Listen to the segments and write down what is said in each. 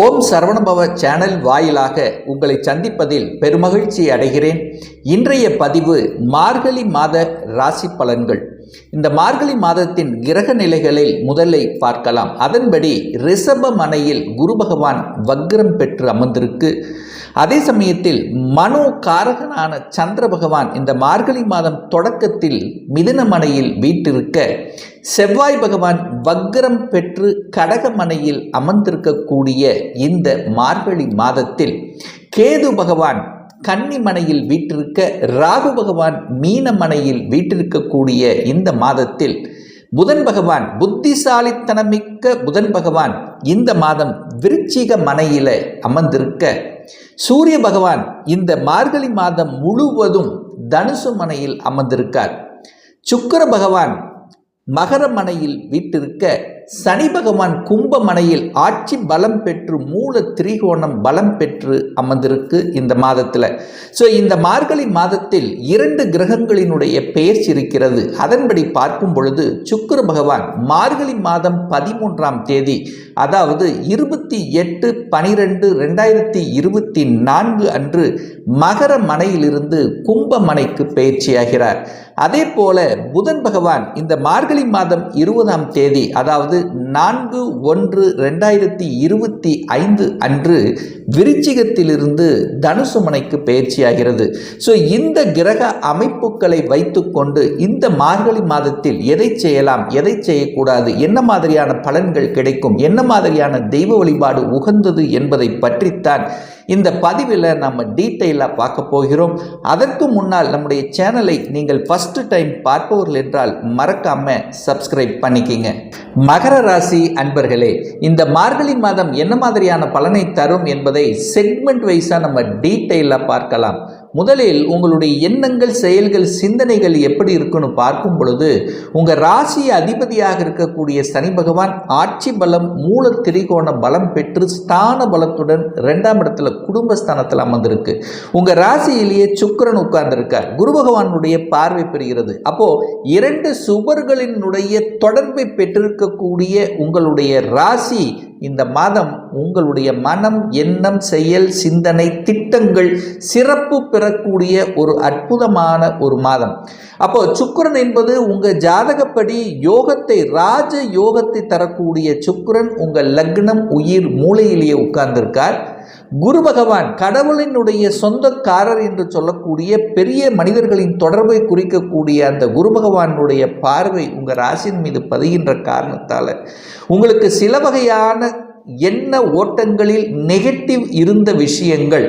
ஓம் Saravanabhava channel வாயிலாக உங்களை சந்திப்பதில் பெருமகிழ்ச்சி அடைகிறேன். இன்றைய பதிவு மார்கழி மாத ராசி பலன்கள். இந்த மார்கழி மாதத்தின் கிரக நிலைகளில் முதலை பார்க்கலாம். அதன்படி ரிஷப மனையில் குரு பகவான் வக்ரம் பெற்று அமர்ந்திருக்கு. அதே சமயத்தில் மனோ காரகனான சந்திர பகவான் இந்த மார்கழி மாதம் தொடக்கத்தில் மிதனமனையில் வீட்டிருக்க செவ்வாய் பகவான் வக்ரம் பெற்று கடகமனையில் அமர்ந்திருக்கக்கூடிய இந்த மார்கழி மாதத்தில் கேது பகவான் கன்னிமனையில் வீட்டிருக்க ராகு பகவான் மீனமனையில் வீட்டிருக்கக்கூடிய இந்த மாதத்தில் புதன் பகவான் புத்திசாலித்தனமிக்க புதன் பகவான் இந்த மாதம் விருச்சிக மனையில அமர்ந்திருக்க சூரிய பகவான் இந்த மார்கழி மாதம் முழுவதும் தனுசு மனையில் அமர்ந்திருக்கார். சுக்கர பகவான் மகர மனையில் வீட்டிருக்க சனி பகவான் கும்பமனையில் ஆட்சி பலம் பெற்று மூல திரிகோணம் பலம் பெற்று அமர்ந்திருக்கு இந்த மாதத்தில். ஸோ இந்த மார்கழி மாதத்தில் இரண்டு கிரகங்களினுடைய பெயர்ச்சி இருக்கிறது. அதன்படி பார்க்கும் பொழுது சுக்கர பகவான் மார்கழி மாதம் பதிமூன்றாம் தேதி அதாவது இருபத்தி எட்டு பனிரெண்டு ரெண்டாயிரத்தி இருபத்தி நான்கு அன்று மகர மனையிலிருந்து கும்பமனைக்கு பயிற்சியாகிறார் அதே போல புதன் பகவான் இந்த மார்கழி மாதம் இருபதாம் தேதி அதாவது நான்கு ஒன்று ரெண்டாயிரத்தி இருபத்தி ஐந்து அன்று விருச்சிகத்திலிருந்து தனுசு மனைக்கு பயிற்சியாகிறது. ஸோ இந்த கிரக அமைப்புகளை வைத்துக்கொண்டு இந்த மார்கழி மாதத்தில் எதை செய்யலாம் எதை செய்யக்கூடாது என்ன மாதிரியான பலன்கள் கிடைக்கும் என்ன மாதிரியான தெய்வ வழிபாடு உகந்தது என்பதை பற்றித்தான் இந்த பதிவில் நம்ம டீட்டெயிலாக பார்க்க போகிறோம். அதற்கு முன்னால் நம்முடைய சேனலை நீங்கள் ஃபஸ்ட்டு டைம் பார்ப்பவர்கள் என்றால் மறக்காம சப்ஸ்கிரைப் பண்ணிக்கிங்க. மகர ராசி அன்பர்களே இந்த மார்கழி மாதம் என்ன மாதிரியான பலனை தரும் என்பதை செக்மெண்ட் வைஸாக நம்ம டீட்டெயிலாக பார்க்கலாம். முதலில் உங்களுடைய எண்ணங்கள் செயல்கள் சிந்தனைகள் எப்படி இருக்குன்னு பார்க்கும் பொழுது உங்கள் ராசி அதிபதியாக இருக்கக்கூடிய சனி பகவான் ஆட்சி பலம் மூல திரிகோண பலம் பெற்று ஸ்தான பலத்துடன் ரெண்டாம் இடத்துல குடும்பஸ்தானத்தில் அமர்ந்திருக்கு. உங்கள் ராசியிலேயே சுக்கரன் உட்கார்ந்திருக்கார். குரு பகவானுடைய பார்வை பெறுகிறது. அப்போ இரண்டு சுவர்களினுடைய தொடர்பை பெற்றிருக்கக்கூடிய உங்களுடைய ராசி இந்த மாதம் உங்களுடைய மனம் எண்ணம் செயல் சிந்தனை திட்டங்கள் சிறப்பு பெறக்கூடிய ஒரு அற்புதமான ஒரு மாதம். அப்போ சுக்கரன் என்பது உங்கள் ஜாதகப்படி யோகத்தை ராஜ யோகத்தை தரக்கூடிய சுக்கரன் உங்கள் லக்னம் உயிர் மூளையிலேயே உட்கார்ந்திருக்கார். குரு பகவான் கடவுளினுடைய சொந்தக்காரர் என்று சொல்லக்கூடிய பெரிய மனிதர்களின் தொடர்பை குறிக்கக்கூடிய அந்த குரு பகவானுடைய பார்வை உங்கள் ராசியின் மீது பதிகின்ற காரணத்தால் உங்களுக்கு சில வகையான எண்ண ஓட்டங்களில் நெகட்டிவ் இருந்த விஷயங்கள்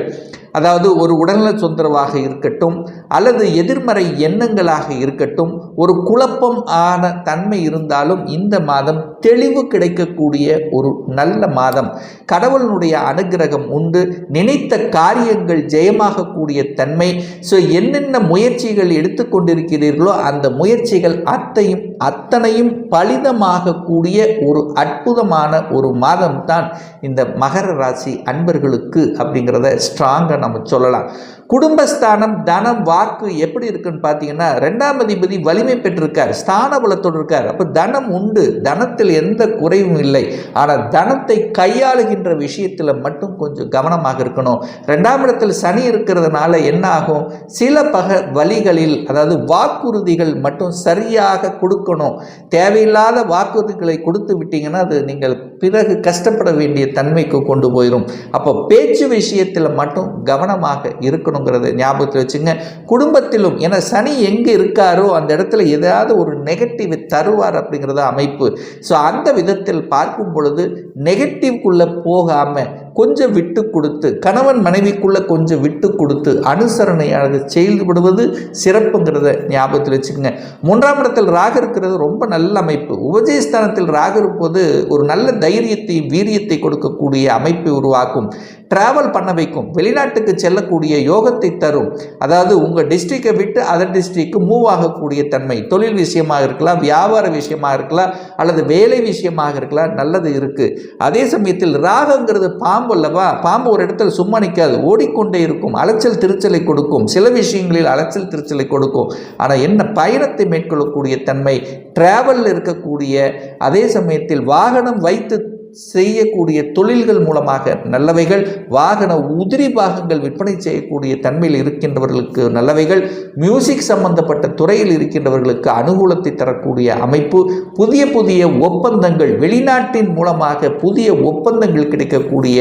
அதாவது ஒரு உடல்நல தொந்தரவாக இருக்கட்டும் அல்லது எதிர்மறை எண்ணங்களாக இருக்கட்டும் ஒரு குழப்பம் ஆன தன்மை இருந்தாலும் இந்த மாதம் தெளிவு கிடைக்கக்கூடிய ஒரு நல்ல மாதம். கடவுளுடைய அனுகிரகம் உண்டு. நினைத்த காரியங்கள் ஜெயமாகக்கூடிய தன்மை. ஸோ என்னென்ன முயற்சிகள் எடுத்துக்கொண்டிருக்கிறீர்களோ அந்த முயற்சிகள் அத்தையும் அத்தனையும் பலிதமாகக்கூடிய ஒரு அற்புதமான ஒரு மாதம் தான் இந்த மகர ராசி அன்பர்களுக்கு அப்படிங்கிறத ஸ்ட்ராங்காக நம்ம சொல்லலாம். குடும்பஸ்தானம் தனம் வாக்கு எப்படி இருக்குன்னு பார்த்தீங்கன்னா ரெண்டாம் அதிபதி வலிமை பெற்றிருக்கார் ஸ்தான பலத்தோடு இருக்கார். அப்போ தனம் உண்டு தனத்தில் எந்த குறைவும் இல்லை. ஆனால் தனத்தை கையாளுகின்ற விஷயத்தில் மட்டும் கொஞ்சம் கவனமாக இருக்கணும். ரெண்டாம் இடத்தில் சனி இருக்கிறதுனால என்ன ஆகும்? சில பக வழிகளில் அதாவது வாக்குறுதிகள் மட்டும் சரியாக கொடுக்கணும். தேவையில்லாத வாக்குறுதிகளை கொடுத்து விட்டீங்கன்னா அது நீங்கள் பிறகு கஷ்டப்பட வேண்டிய தன்மைக்கு கொண்டு போயிடும் அப்போ பேச்சு விஷயத்தில் மட்டும் கவனமாக இருக்கணும். இருக்கணுங்கிறத ஞாபகத்தில் வச்சுங்க. குடும்பத்திலும் ஏன்னா சனி எங்கே இருக்காரோ அந்த இடத்துல ஏதாவது ஒரு நெகட்டிவ் தருவார் அப்படிங்கிறத அமைப்பு. ஸோ அந்த விதத்தில் பார்க்கும் பொழுது நெகட்டிவ்குள்ளே போகாமல் கொஞ்சம் விட்டு கொடுத்து கணவன் மனைவிக்குள்ளே கொஞ்சம் விட்டு கொடுத்து அனுசரணையாக செயல்படுவது சிறப்புங்கிறத ஞாபகத்தில் வச்சுக்கோங்க. மூன்றாம் இடத்தில் ராக இருக்கிறது ரொம்ப நல்ல அமைப்பு. உபஜயஸ்தானத்தில் ராக இருப்பது ஒரு நல்ல தைரியத்தை வீரியத்தை கொடுக்கக்கூடிய அமைப்பை உருவாக்கும். டிராவல் பண்ண வைக்கும். வெளிநாட்டுக்கு செல்லக்கூடிய யோகத்தை தரும். அதாவது உங்கள் டிஸ்ட்ரிக்டை விட்டு அதர் டிஸ்ட்ரிக்கு மூவ் ஆகக்கூடிய தன்மை. தொழில் விஷயமாக இருக்கலாம் வியாபார விஷயமாக இருக்கலாம் அல்லது வேலை விஷயமாக இருக்கலாம் நல்லது இருக்குது அதே சமயத்தில் ராகங்கிறது பாம்பு பாம்பு அல்லவா? பாம்பு ஒரு இடத்துல சும்மா நிற்காது ஓடிக்கொண்டே இருக்கும். அலைச்சல் திருச்சலை கொடுக்கும். சில விஷயங்களில் அலைச்சல் திருச்சலை கொடுக்கும். ஆனால் என்ன பயணத்தை மேற்கொள்ளக்கூடிய தன்மை? டிராவலில் இருக்கக்கூடிய அதே சமயத்தில் வாகனம் வைத்து செய்யக்கூடிய தொழில்கள் மூலமாக நல்லவைகள் வாகன உதிரி பாகங்கள் விற்பனை செய்யக்கூடிய தன்மையில் இருக்கின்றவர்களுக்கு நல்லவைகள் மியூசிக் சம்பந்தப்பட்ட துறையில் இருக்கின்றவர்களுக்கு அனுகூலத்தை தரக்கூடிய அமைப்பு புதிய புதிய ஒப்பந்தங்கள் வெளிநாட்டின் மூலமாக புதிய ஒப்பந்தங்கள் கிடைக்கக்கூடிய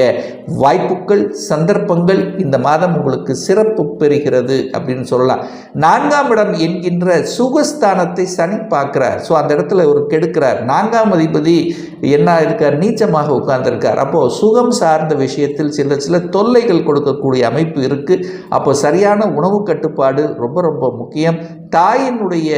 வாய்ப்புகள் சந்தர்ப்பங்கள் இந்த மாதம் உங்களுக்கு சிறப்பு பெறுகிறது அப்படின்னு சொல்லலாம். நான்காம் இடம் என்கின்ற சுகஸ்தானத்தை சனி பார்க்கிறார். ஸோ அந்த இடத்துல ஒரு கெடுக்கிறார். நான்காம் அதிபதி என்ன இருக்கார்? நீச்சமாக உட்கார்ந்திருக்கார். அப்போது சுகம் சார்ந்த விஷயத்தில் சில சில தொல்லைகள் கொடுக்கக்கூடிய அமைப்பு இருக்குது அப்போ சரியான உணவு கட்டுப்பாடு ரொம்ப ரொம்ப முக்கியம். தாயினுடைய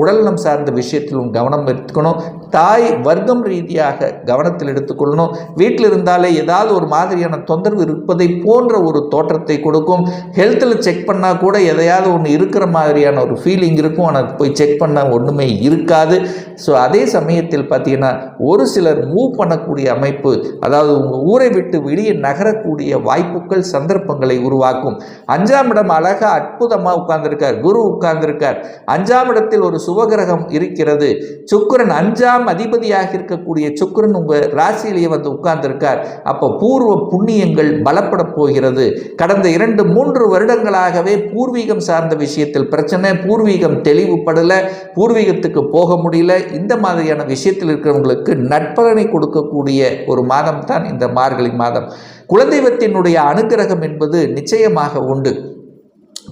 உடல்நலம் சார்ந்த விஷயத்திலும் கவனம் எடுத்துக்கணும். தாய் வர்க்கம் ரீதியாக கவனத்தில் எடுத்துக்கொள்ளணும். வீட்டில் இருந்தாலே ஏதாவது ஒரு மாதிரியான தொந்தரவு இருப்பதை போன்ற ஒரு தோற்றத்தை கொடுக்கும். ஹெல்த்தில் செக் பண்ணால் கூட எதையாவது ஒன்று இருக்கிற மாதிரியான ஒரு ஃபீலிங் இருக்கும். ஆனால் போய் செக் பண்ணால் ஒன்றுமே இருக்காது. ஸோ அதே சமயத்தில் பார்த்தீங்கன்னா ஒரு சிலர் மூவ் பண்ணக்கூடிய அமைப்பு அதாவது உங்கள் ஊரை விட்டு வெளியே நகரக்கூடிய வாய்ப்புகள் சந்தர்ப்பங்களை உருவாக்கும். அஞ்சாம் இடம் அழகாக அற்புதமாக உட்கார்ந்துருக்கார். குரு உட்கார்ந்துருக்கார். அஞ்சாம் இடத்தில் ஒரு சுபகிரகம் இருக்கிறது. சுக்கிரன் அஞ்சாம் அதிபதியாக இருக்கக்கூடிய சுக்கிரன் உங்கள் ராசியிலேயே வந்து உட்கார்ந்திருக்கார். அப்போ பூர்வ புண்ணியங்கள் பலப்பட போகிறது. கடந்த இரண்டு மூன்று வருடங்களாகவே பூர்வீகம் சார்ந்த விஷயத்தில் பிரச்சனை பூர்வீகம் தெளிவுபடலை பூர்வீகத்துக்கு போக முடியல. இந்த மாதிரியான விஷயத்தில் இருக்கிறவங்களுக்கு நட்பலனை கொடுக்கக்கூடிய ஒரு மாதம் தான் இந்த மார்கழி மாதம். குலதெய்வத்தினுடைய அனுகிரகம் என்பது நிச்சயமாக உண்டு.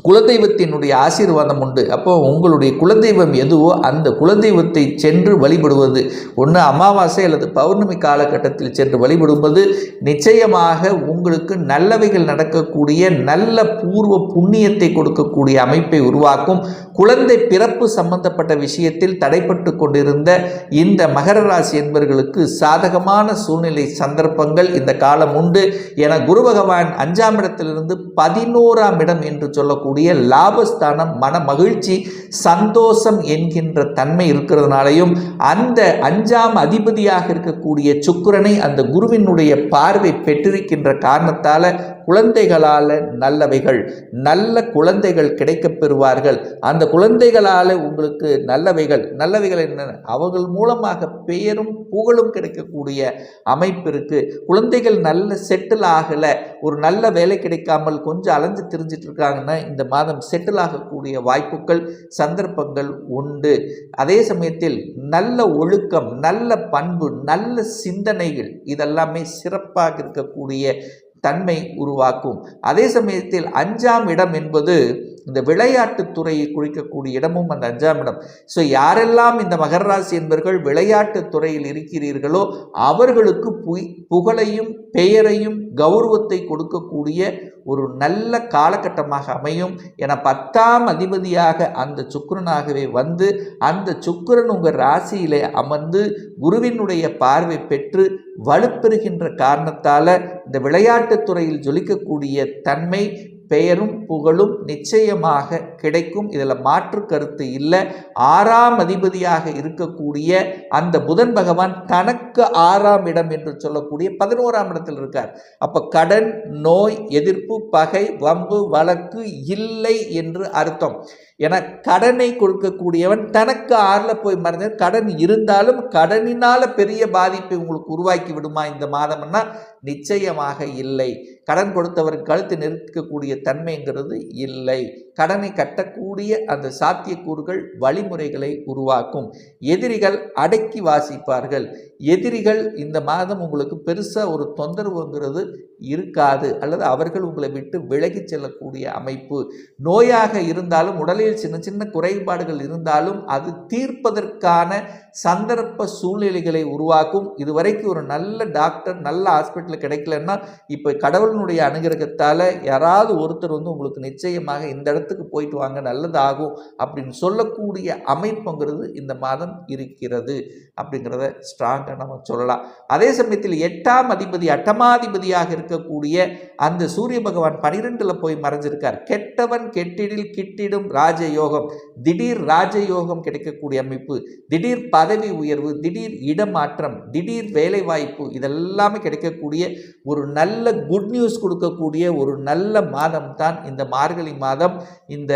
குலதெய்வத்தினுடைய ஆசீர்வாதம் உண்டு. அப்போ உங்களுடைய குலதெய்வம் எதுவோ அந்த குலதெய்வத்தை சென்று வழிபடுவது ஒன்று அமாவாசை அல்லது பௌர்ணமி காலகட்டத்தில் சென்று வழிபடுவது நிச்சயமாக உங்களுக்கு நல்லவைகள் நடக்கக்கூடிய நல்ல பூர்வ புண்ணியத்தை கொடுக்கக்கூடிய அமைப்பை உருவாக்கும். குழந்தை பிறப்பு சம்பந்தப்பட்ட விஷயத்தில் தடைப்பட்டு கொண்டிருந்த இந்த மகர ராசி என்பவர்களுக்கு சாதகமான சூழ்நிலை சந்தர்ப்பங்கள் இந்த காலம் உண்டு. என குரு பகவான் அஞ்சாம் இடத்திலிருந்து பதினோராம் இடம் என்று சொல்லக்கூடிய லாபஸ்தானம் மன மகிழ்ச்சி சந்தோஷம் என்கின்ற தன்மை இருக்கிறதுனாலையும் அந்த அஞ்சாம் அதிபதியாக இருக்கக்கூடிய சுக்கிரனை அந்த குருவினுடைய பார்வை பெற்றிருக்கின்ற காரணத்தால குழந்தைகளால் நல்லவைகள் நல்ல குழந்தைகள் கிடைக்கப் பெறுவார்கள். அந்த குழந்தைகளால் உங்களுக்கு நல்லவைகள் நல்லவைகள் என்ன அவர்கள் மூலமாக பெயரும் புகழும் கிடைக்கக்கூடிய அமைப்பு இருக்குது குழந்தைகள் நல்ல செட்டில் ஆகலை ஒரு நல்ல வேலை கிடைக்காமல் கொஞ்சம் அலைஞ்சு திரிஞ்சிட்டு இருக்காங்கன்னா இந்த மாதம் செட்டில் ஆகக்கூடிய வாய்ப்புகள் சந்தர்ப்பங்கள் உண்டு. அதே சமயத்தில் நல்ல ஒழுக்கம் நல்ல பண்பு நல்ல சிந்தனைகள் இதெல்லாமே சிறப்பாக இருக்கக்கூடிய தன்மை உருவாக்கும். அதே சமயத்தில் அஞ்சாம் இடம் என்பது இந்த விளையாட்டுத் துறையை குறிக்கக்கூடிய இடமும் அந்த அஞ்சாம் இடம். ஸோ யாரெல்லாம் இந்த மகர ராசி என்பவர்கள் விளையாட்டுத் துறையில் இருக்கிறீர்களோ அவர்களுக்கு புகழையும் பெயரையும் கௌரவத்தை கொடுக்கக்கூடிய ஒரு நல்ல காலகட்டமாக அமையும் என பத்தாம் அதிபதியாக அந்த சுக்கிரனாகவே வந்து அந்த சுக்கிரன் உங்கள் ராசியிலே அமர்ந்து குருவினுடைய பார்வை பெற்று வலுப்பெறுகின்ற காரணத்தால் இந்த விளையாட்டுத் துறையில் ஜொலிக்கக்கூடிய தன்மை பெயரும் புகழும் நிச்சயமாக கிடைக்கும். இதில் மாற்று கருத்து இல்லை. ஆறாம் அதிபதியாக இருக்கக்கூடிய அந்த புதன் பகவான் தனக்கு ஆறாம் இடம் என்று சொல்லக்கூடிய பதினோராம் இடத்தில் இருக்கார். அப்போ கடன் நோய் எதிர்ப்பு பகை வம்பு வழக்கு இல்லை என்று அர்த்தம். ஏன்னா கடனை கொடுக்கக்கூடியவன் தனக்கு ஆறில் போய் மறைஞ்ச கடன் இருந்தாலும் கடனினால் பெரிய பாதிப்பை உங்களுக்கு உருவாக்கி விடுமா இந்த மாதம்னா நிச்சயமாக இல்லை. கடன் கொடுத்தவர் கழுத்து நிறுத்தக்கூடிய தன்மைங்கிறது இல்லை. கடனை கட்டக்கூடிய அந்த சாத்தியக்கூறுகள் வழிமுறைகளை உருவாக்கும். எதிரிகள் அடக்கி வாசிப்பார்கள். எதிரிகள் இந்த மாதம் உங்களுக்கு பெருசாக ஒரு தொந்தரவுங்கிறது இருக்காது. அல்லது அவர்கள் உங்களை விட்டு விலகி செல்லக்கூடிய அமைப்பு. நோயாக இருந்தாலும் உடலில் சின்ன சின்ன குறைபாடுகள் இருந்தாலும் அது தீர்ப்பதற்கான சந்தர்ப்ப சூழ்நிலைகளை உருவாக்கும். இதுவரைக்கும் ஒரு நல்ல டாக்டர் நல்ல ஹாஸ்பிட்டல் கிடைக்கலன்னா இப்போ கடவுளினுடைய அனுகிரகத்தால் யாராவது ஒருத்தர் வந்து உங்களுக்கு நிச்சயமாக இந்த இடத்துக்கு போயிட்டு வாங்க நல்லதாகும் அப்படின்னு சொல்லக்கூடிய அமைப்புங்கிறது இந்த மாதம் இருக்கிறது அப்படிங்கிறத ஸ்ட்ராங்காக நம்ம சொல்லலாம். அதே சமயத்தில் எட்டாம் அதிபதி அட்டமாதிபதியாக இருக்கக்கூடிய அந்த சூரிய பகவான் பனிரெண்டில் போய் மறைஞ்சிருக்கார். கெட்டவன் கெட்டிடில் கிட்டிடும் ராஜயோகம். திடீர் ராஜயோகம் கிடைக்கக்கூடிய அமைப்பு திடீர் பதவி உயர்வு திடீர் இடமாற்றம் திடீர் வேலைவாய்ப்பு இதெல்லாமே கிடைக்கக்கூடிய ஒரு நல்ல குட் நியூஸ் கொடுக்கக்கூடிய ஒரு நல்ல மாதம் தான் இந்த மார்கழி மாதம். இந்த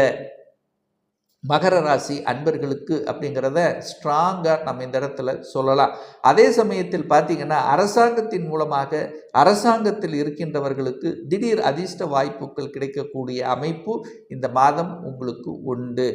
மகர ராசி அன்பர்களுக்கு அப்படிங்கிறத ஸ்ட்ராங்காக நம்ம இந்த இடத்துல சொல்லலாம். அதே சமயத்தில் பார்த்தீங்கன்னா அரசாங்கத்தின் மூலமாக அரசாங்கத்தில் இருக்கின்றவர்களுக்கு திடீர் அதிர்ஷ்ட வாய்ப்புகள் கிடைக்கக்கூடிய அமைப்பு இந்த மாதம் உங்களுக்கு உண்டு.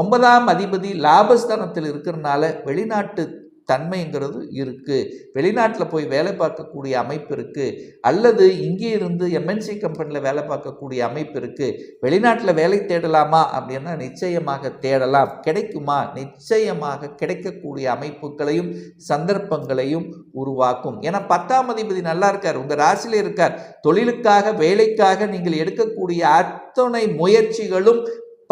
ஒன்பதாம் அதிபதி லாபஸ்தானத்தில் இருக்கிறனால வெளிநாட்டு தன்மைங்கிறது இருக்குது வெளிநாட்டில் போய் வேலை பார்க்கக்கூடிய அமைப்பு இருக்குது அல்லது இங்கே இருந்து எம்என்சி கம்பெனியில் வேலை பார்க்கக்கூடிய அமைப்பு இருக்குது வெளிநாட்டில் வேலை தேடலாமா அப்படின்னா நிச்சயமாக தேடலாம். கிடைக்குமா? நிச்சயமாக கிடைக்கக்கூடிய அமைப்புகளையும் சந்தர்ப்பங்களையும் உருவாக்கும். ஏன்னா பத்தாம் அதிபதி நல்லா இருக்கார். உங்கள் ராசியில இருக்கார். தொழிலுக்காக வேலைக்காக நீங்கள் எடுக்கக்கூடிய அத்தனை முயற்சிகளும்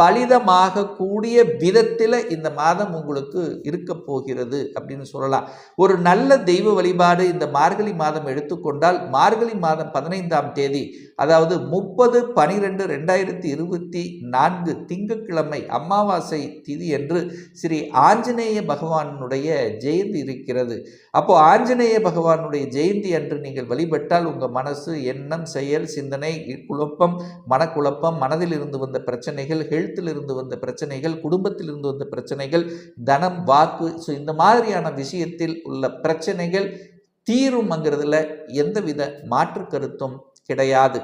பலிதமாக கூடிய விதத்தில் இந்த மாதம் உங்களுக்கு இருக்க போகிறது அப்படின்னு சொல்லலாம். ஒரு நல்ல தெய்வ வழிபாடு இந்த மார்கழி மாதம் எடுத்துக்கொண்டால் மார்கழி மாதம் பதினைந்தாம் தேதி அதாவது முப்பது பனிரெண்டு ரெண்டாயிரத்தி இருபத்தி நான்கு திங்கட்கிழமை அமாவாசை திதி என்று ஸ்ரீ ஆஞ்சநேய பகவானுடைய ஜெயந்தி இருக்கிறது. அப்போ ஆஞ்சநேய பகவானுடைய ஜெயந்தி அன்று நீங்கள் வழிபட்டால் உங்கள் மனசு எண்ணம் செயல் சிந்தனை குழப்பம் மனக்குழப்பம் மனதில் இருந்து வந்த பிரச்சனைகள் ஹெல்த்தில் இருந்து வந்த பிரச்சனைகள் குடும்பத்தில் இருந்து வந்த பிரச்சனைகள் தனம் வாக்கு ஸோ இந்த மாதிரியான விஷயத்தில் உள்ள பிரச்சனைகள் தீரும்ங்கிறதுல எந்தவித மாற்று கருத்தும் கிடையாது.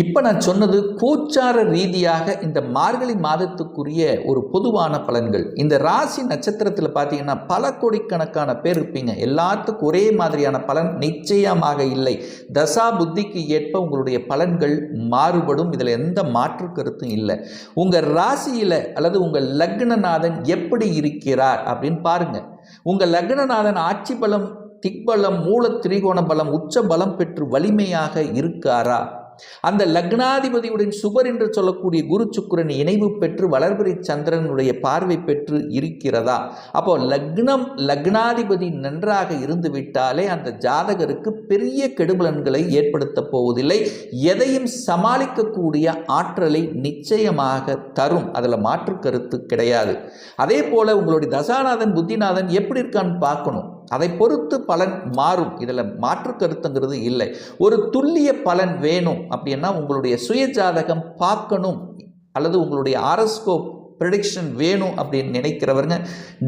இப்போ நான் சொன்னது கோச்சார ரீதியாக இந்த மார்கழி மாதத்துக்குரிய ஒரு பொதுவான பலன்கள். இந்த ராசி நட்சத்திரத்தில் பார்த்தீங்கன்னா பல கோடிக்கணக்கான பேர் இருப்பீங்க. எல்லாத்துக்கும் ஒரே மாதிரியான பலன் நிச்சயமாக இல்லை. தசா புத்திக்கு ஏற்ப உங்களுடைய பலன்கள் மாறுபடும். இதில் எந்த மாற்று கருத்தும் இல்லை. உங்கள் ராசியில் அல்லது உங்கள் லக்னநாதன் எப்படி இருக்கிறார் அப்படின்னு பாருங்கள் உங்கள் லக்னநாதன் ஆட்சி பலம் திக்பலம் மூல திரிகோண பலம் உச்ச பலம் பெற்று வலிமையாக இருக்காரா? அந்த லக்னாதிபதியுடன் சுபர் என்று சொல்லக்கூடிய குரு சுக்கரன் இணைவு பெற்று வளர்பிறை சந்திரனுடைய பார்வை பெற்று இருக்கிறதா? அப்போ லக்னம் லக்னாதிபதி நன்றாக இருந்துவிட்டாலே அந்த ஜாதகருக்கு பெரிய கெடுபலன்களை ஏற்படுத்த போவதில்லை. எதையும் சமாளிக்கக்கூடிய ஆற்றலை நிச்சயமாக தரும். அதில் மாற்று கருத்து கிடையாது. அதே போல உங்களுடைய தசாநாதன் புத்திநாதன் எப்படி இருக்கான்னு பார்க்கணும். அதை பொறுத்து பலன் மாறும். இதில் மாற்று கருத்துங்கிறது இல்லை. ஒரு துல்லிய பலன் வேணும் அப்படின்னா உங்களுடைய சுய ஜாதகம் பார்க்கணும். அல்லது உங்களுடைய ஆரஸ்கோப் ப்ரெடிக்ஷன் வேணும் அப்படின்னு நினைக்கிறவருங்க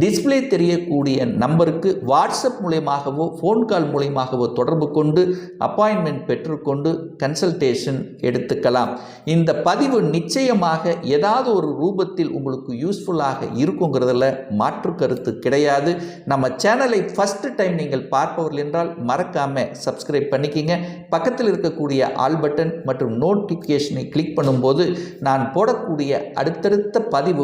டிஸ்பிளே தெரியக்கூடிய நம்பருக்கு வாட்ஸ்அப் மூலியமாகவோ ஃபோன் கால் மூலியமாகவோ தொடர்பு கொண்டு அப்பாயின்மெண்ட் பெற்றுக்கொண்டு கன்சல்டேஷன் எடுத்துக்கலாம். இந்த பதிவு நிச்சயமாக ஏதாவது ஒரு ரூபத்தில் உங்களுக்கு யூஸ்ஃபுல்லாக இருக்குங்கிறதுல மாற்று கருத்து கிடையாது. நம்ம சேனலை ஃபஸ்ட்டு டைம் நீங்கள் பார்ப்பவர்கள் என்றால் மறக்காமல் சப்ஸ்கிரைப் பண்ணிக்கிங்க. பக்கத்தில் இருக்கக்கூடிய ஆல் பட்டன் மற்றும் நோட்டிஃபிகேஷனை கிளிக் பண்ணும்போது நான் போடக்கூடிய அடுத்தடுத்த பதிவு